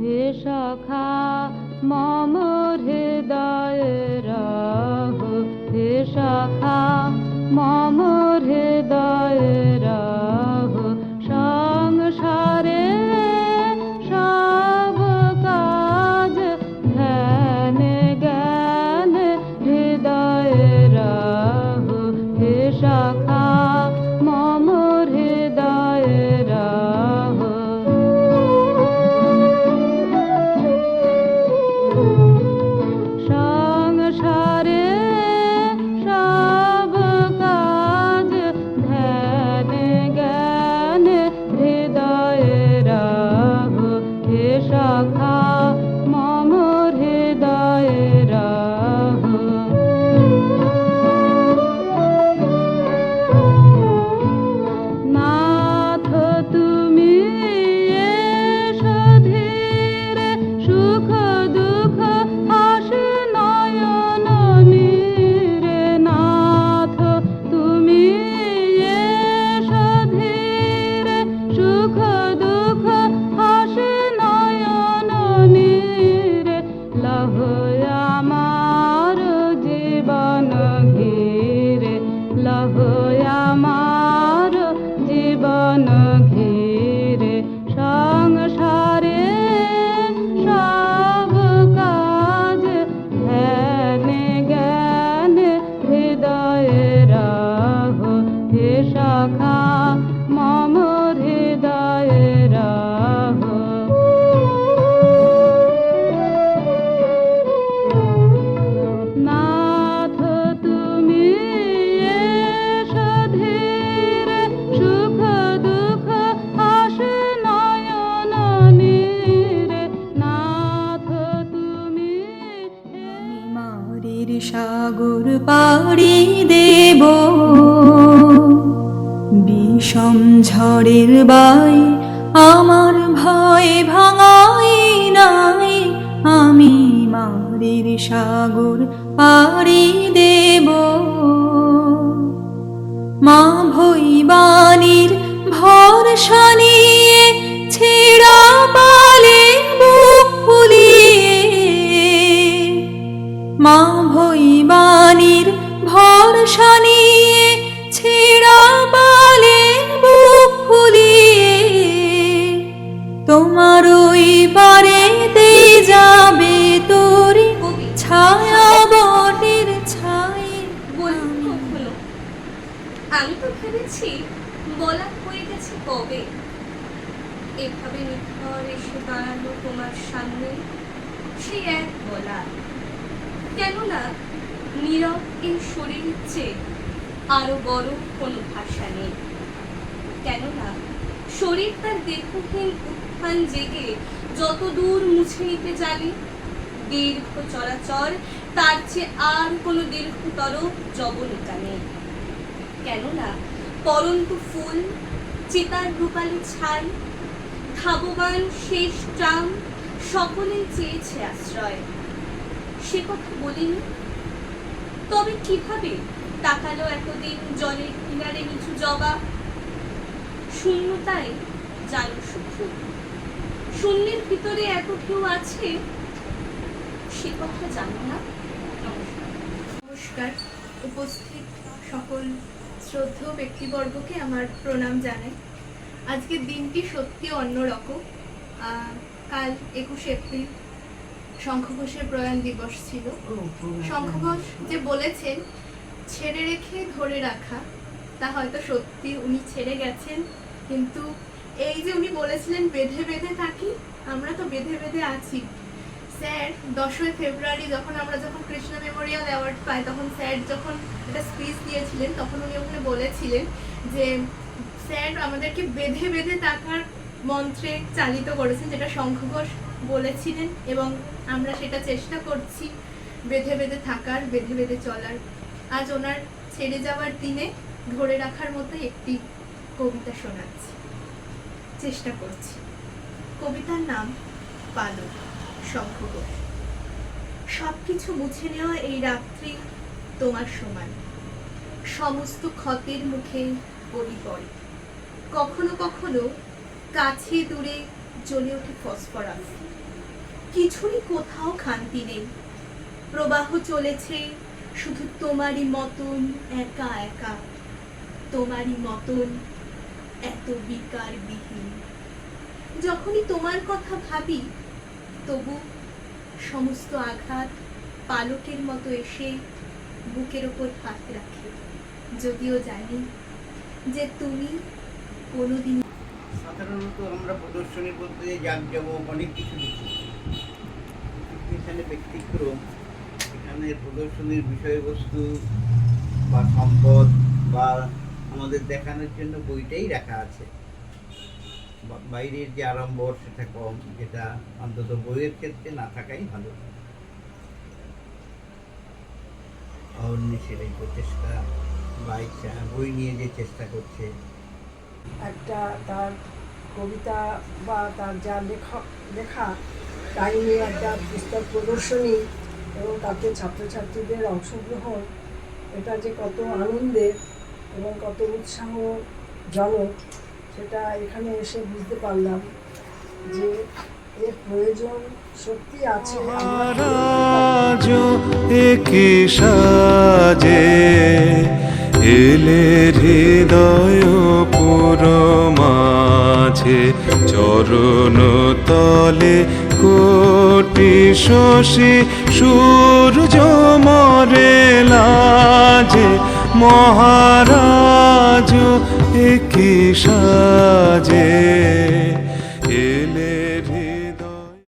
হে মম হৃদয় রাহ। হে সখা মম পাড়ি দেব। বিষম ঝড়ের বাই আমার ভয় ভাঙাই নাই। আমি মারের সাগর পাড়ি দেব। মা ভৈবানীর ভরসা নিয়ে ছেঁড়া ওই পারেতে যাবে তোরে ছায়া বলুন কখনো আমি তো ভেবেছি বলা হয়ে গেছে কবে। এভাবে নিথর এসে দাঁড়াল তোমার সামনে। সেই এক বলা। কেননা নীরব এই শরীরের চেয়ে আরও বড় কোনো ভাষা নেই। কেননা শরীর তার দেহহীন উত্থান জেগে যত দূর মুছে নিতে জানে, দীর্ঘ চলাচল, তার চেয়ে আর কোনো দীর্ঘতর জবনিকা নেই। কেননা, পরন্তু ফুল, চিতার রূপালী ছাই ধাবমান শেষ ট্রাম সকলেই চেয়েছে আশ্রয়। সে কথা বলিনি। তবে কীভাবে তাকালো এতদিন জলের কিনারে নিচু জবা? শূন্যতায় জানো সুখ শূন্যের ভিতরে এত কেউ আছে? সে কথা জানো না। নমস্কার। উপস্থিত সকল শ্রদ্ধেয় ব্যক্তিবর্গকে আমার প্রণাম জানাই। আজকের দিনটি সত্যি অন্যরকম। কাল একুশ এপ্রিল শঙ্খ ঘোষের প্রয়াণ দিবস ছিল। শঙ্খ ঘোষ যে বলেছেন, ছেড়ে রেখে ধরে রাখা। তা হয়তো সত্যি উনি ছেড়ে গেছেন, কিন্তু এই যে উনি বলেছিলেন, বেঁধে বেঁধে থাকি আমরা তো বেঁধে বেঁধে আছি। স্যার, দশই ফেব্রুয়ারি যখন আমরা যখন কৃষ্ণ মেমোরিয়াল অ্যাওয়ার্ড পাই, তখন স্যার যখন একটা স্পিচ দিয়েছিলেন, তখন উনি ওখানে বলেছিলেন যে, স্যার, আমাদেরকে বেঁধে বেঁধে থাকার মন্ত্রে চালিত করেছেন, যেটা শঙ্খ ঘোষ বলেছিলেন, এবং আমরা সেটা চেষ্টা করছি, বেঁধে বেঁধে থাকার, বেঁধে বেঁধে চলার। আজ ওনার ছেড়ে যাওয়ার দিনে ধরে রাখার মতো একটি কবিতা শোনাচ্ছি। চেষ্টা করছি। কবিতার নাম পালক শঙ্খ ঘোষ সবকিছু মুছে নেওয়া এই রাত্রি তোমার সমান। সমস্ত ক্ষতের মুখে বলি পড়ে। কখনো কখনো কাছে দূরে জ্বলে ওঠে ফসফরাস। কিছুরই কোথাও খান্তি নেই। প্রবাহ চলেছে শুধু তোমারই মতন একা একা। তোমারই মতন এত বিকার বিহীন যখনই তোমার কথা ভাবি, তবু সমস্ত আঘাত পালকের মতো এসে বুকের ওপর হাত রাখে। যদিও জানি যে তুমি কোনোদিন সাধারণত আমরা প্রদর্শনী বলতে যাক যাব অনেক কিছু এখানে ব্যক্তিক্রম, এখানে প্রদর্শনীর বিষয়বস্তু বা সম্পদ বা আমাদের দেখানোর জন্য বইটাই রাখা আছে। বাইরের যে আড়ম্বর, সেটা কম, যেটা অন্তত বইয়ের ক্ষেত্রে না থাকাই ভালো। অর্নিশের এই প্রচেষ্টা বা ইচ্ছা বই নিয়ে যে চেষ্টা করছে। একটা তার কবিতা বা তার যা লেখা লেখা, তাই নিয়ে একটা পুস্তক প্রদর্শনী এবং তাতে ছাত্রছাত্রীদের অংশগ্রহণ, এটা যে কত আনন্দের এবং কত উৎসাহজনক সেটা এখানে এসে বুঝতে পারলাম যে এর প্রয়োজন সত্যি আছে সাজে, এলে হৃদয় পুর মাঝে চরণ তলে কোটি শশী সূর্য মরে লাজে মহারাজ একি সাজে।